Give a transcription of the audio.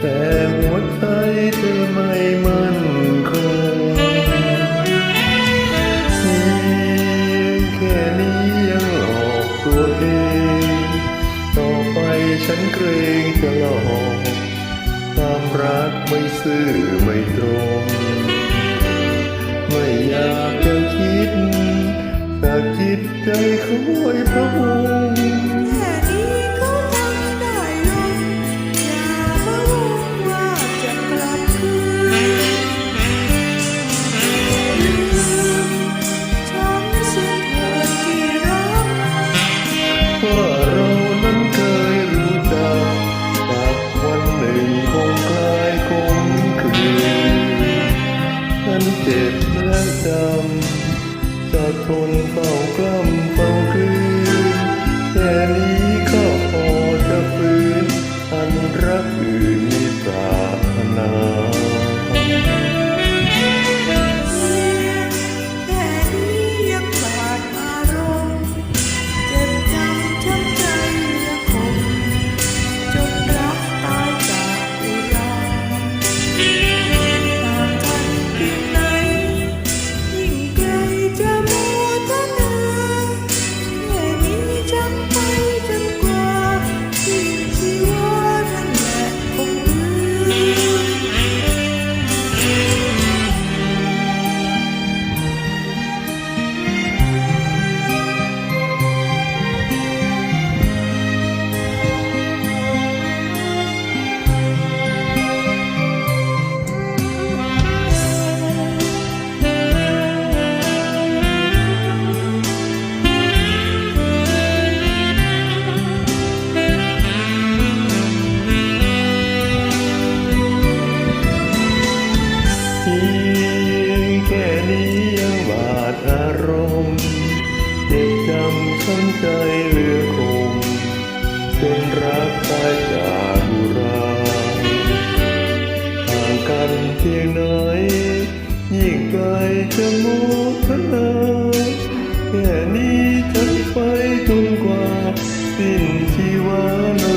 แต่หัวใจเธอไม่มั่นคงแค่นี้ยังหลอกตัวเอง ต่อไปฉันเกรงจะหลอกความรักไม่ซื่อไม่ตรง ไม่อยากจะคิด แต่จิตใจคอยพระองค์ เจ็บและจำจะทนเฝ้ากล้ำเฝ้าคืนแค่นี้ก็พอจะฟื้นอันรักอื่น เนรักตายจากบุราห่างกันเพียงน้อยิ่งไกลจะมูเธอแค่นี้ฉันไปจนกว่าสิ้นชีวานา